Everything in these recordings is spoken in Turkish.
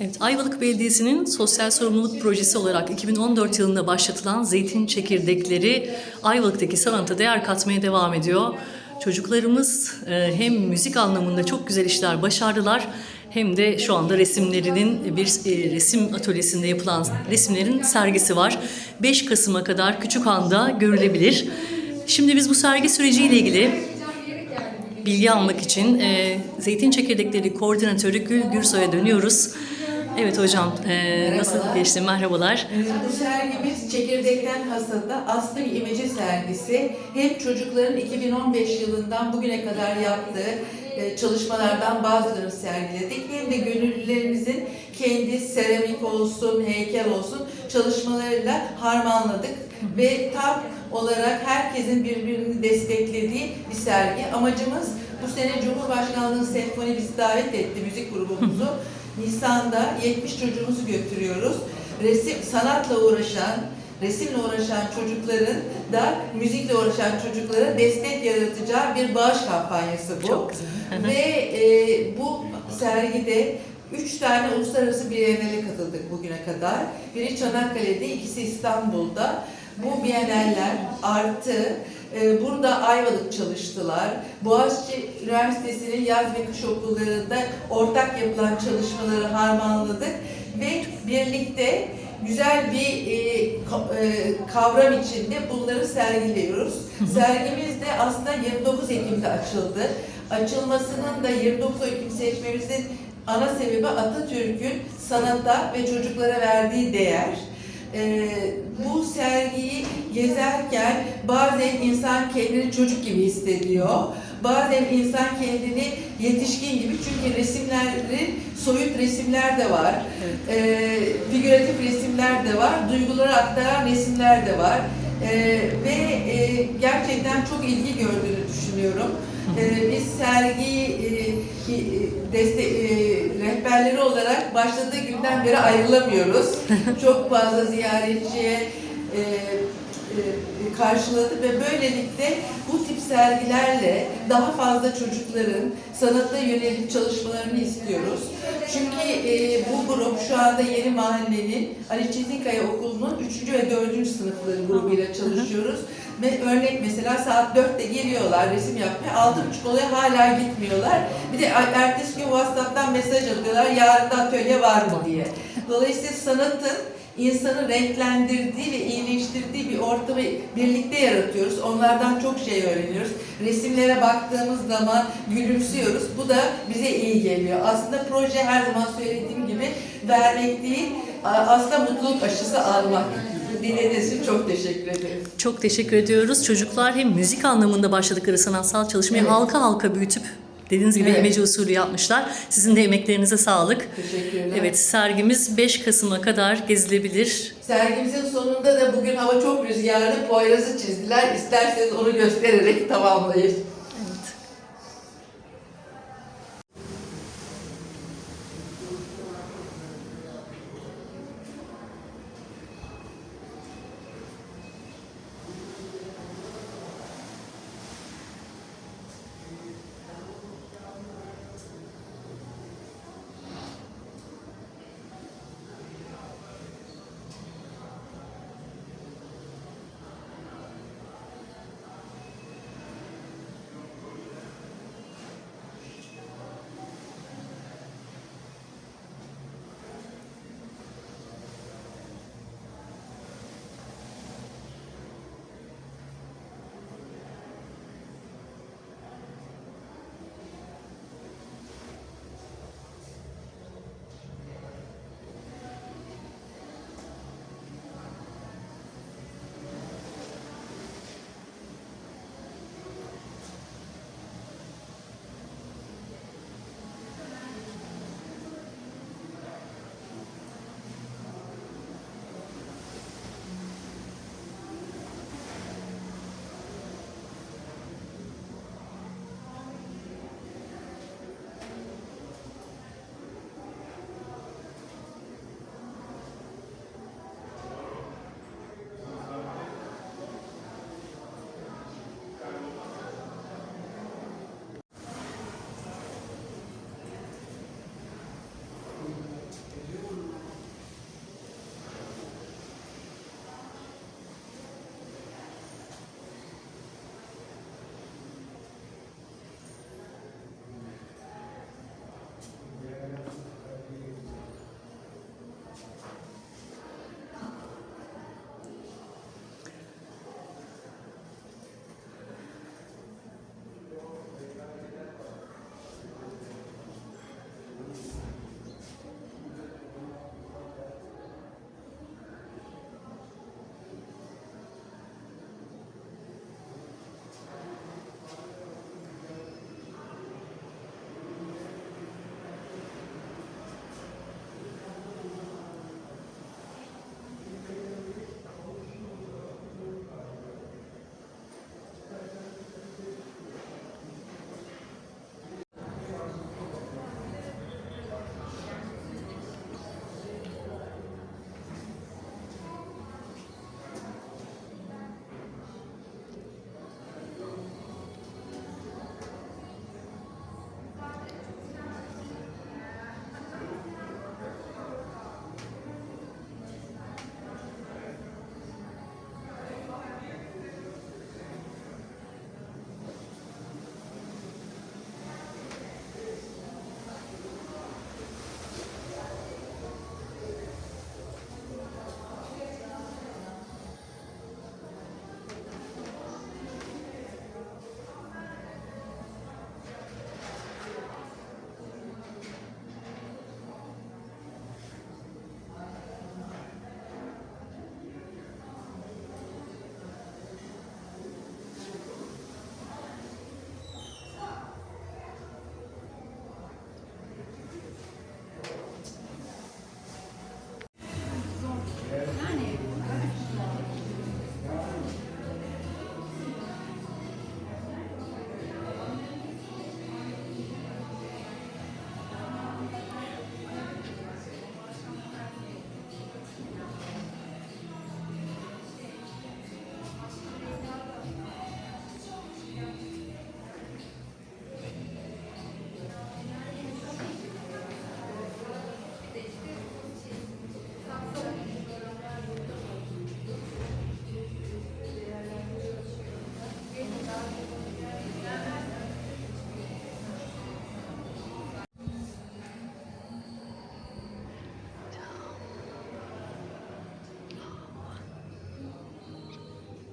Evet, Ayvalık Belediyesi'nin sosyal sorumluluk projesi olarak 2014 yılında başlatılan zeytin çekirdekleri Ayvalık'taki sanata değer katmaya devam ediyor. Çocuklarımız e, hem müzik anlamında çok güzel işler başardılar hem de şu anda resimlerinin bir e, resim atölyesinde yapılan resimlerin sergisi var. 5 Kasım'a kadar Küçükhan'da görülebilir. Şimdi biz bu sergi süreciyle ilgili bilgi almak için e, Zeytin Çekirdekleri Koordinatörü Gül Gürsoy'a dönüyoruz. Evet hocam, e, nasıl Merhabalar. geçti? Merhabalar. Bu sergimiz Çekirdekten Hasada Aslı bir imece sergisi. Hem çocukların 2015 yılından bugüne kadar yaptığı e, çalışmalardan bazılarını sergiledik. Hem de gönüllülerimizin kendi seramik olsun, heykel olsun çalışmalarıyla harmanladık. Ve tam olarak herkesin birbirini desteklediği bir sergi. Amacımız bu sene Cumhurbaşkanlığı Senfoni bizi davet etti, müzik grubumuzu. Nisan'da 70 çocuğumuzu götürüyoruz. Resim, sanatla uğraşan, resimle uğraşan çocukların da müzikle uğraşan çocuklara destek yaratacağı bir bağış kampanyası bu. Çok güzel. Ve e, bu sergide üç tane uluslararası bienale katıldık bugüne kadar. Biri Çanakkale'de, ikisi İstanbul'da. Bu bienaller artı e, burada Ayvalık çalıştılar. Boğaziçi Üniversitesi'nin yaz ve kış okullarında ortak yapılan çalışmaları harmanladık ve birlikte güzel bir e, e, kavram içinde bunları sergiliyoruz. Sergimiz de aslında 29 Ekim'de açıldı. Açılmasının da 29 Ekim seçmemizin ana sebebi Atatürk'ün sanata ve çocuklara verdiği değer. Ee, bu sergiyi gezerken bazen insan kendini çocuk gibi hissediyor. Bazen insan kendini yetişkin gibi çünkü resimlerin soyut resimler de var. Ee, figüratif resimler de var. Duyguları aktaran resimler de var. Ee, ve e, gerçekten çok ilgi gördüğünü düşünüyorum. Ee, biz sergi e, e, deste, e, rehberleri olarak başladığı günden beri ayrılamıyoruz. Çok fazla ziyaretçiye e, e, karşıladı ve böylelikle bu tip sergilerle daha fazla çocukların sanata yönelik çalışmalarını istiyoruz. Çünkü e, bu grup şu anda Yeni Mahallenin Ali Çetinkaya Okulu'nun 3. ve 4. sınıfları grubuyla çalışıyoruz. Örnek mesela saat 4'te geliyorlar resim yapmaya, 6.30 oluyor hala gitmiyorlar. Bir de ertesi gün WhatsApp'tan mesaj atıyorlar, yarın da atölye var mı diye. Dolayısıyla sanatın insanı renklendirdiği ve iyileştirdiği bir ortamı birlikte yaratıyoruz. Onlardan çok şey öğreniyoruz. Resimlere baktığımız zaman gülümsüyoruz. Bu da bize iyi geliyor. Aslında proje her zaman söylediğim gibi vermek değil, aslında mutluluk aşısı almak. Dinlediğiniz için çok teşekkür ederim. Çok teşekkür ediyoruz. Çocuklar hem müzik anlamında başladıkları sanatsal çalışmayı Evet. halka halka büyütüp dediğiniz gibi Evet. imece usulü yapmışlar. Sizin de emeklerinize sağlık. Teşekkürler. Evet, sergimiz 5 Kasım'a kadar gezilebilir. Sergimizin sonunda da bugün hava çok rüzgarlı, Poyraz'ı çizdiler. İsterseniz onu göstererek tamamlayayım.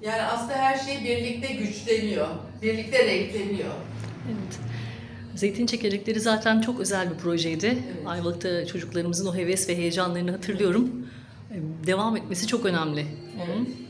Yani aslında her şey birlikte güçleniyor, birlikte renkleniyor. Evet. Zeytin çekirdekleri zaten çok özel bir projeydi. Evet. Ayvalık'ta çocuklarımızın o heves ve heyecanlarını hatırlıyorum. Devam etmesi çok önemli. Onun.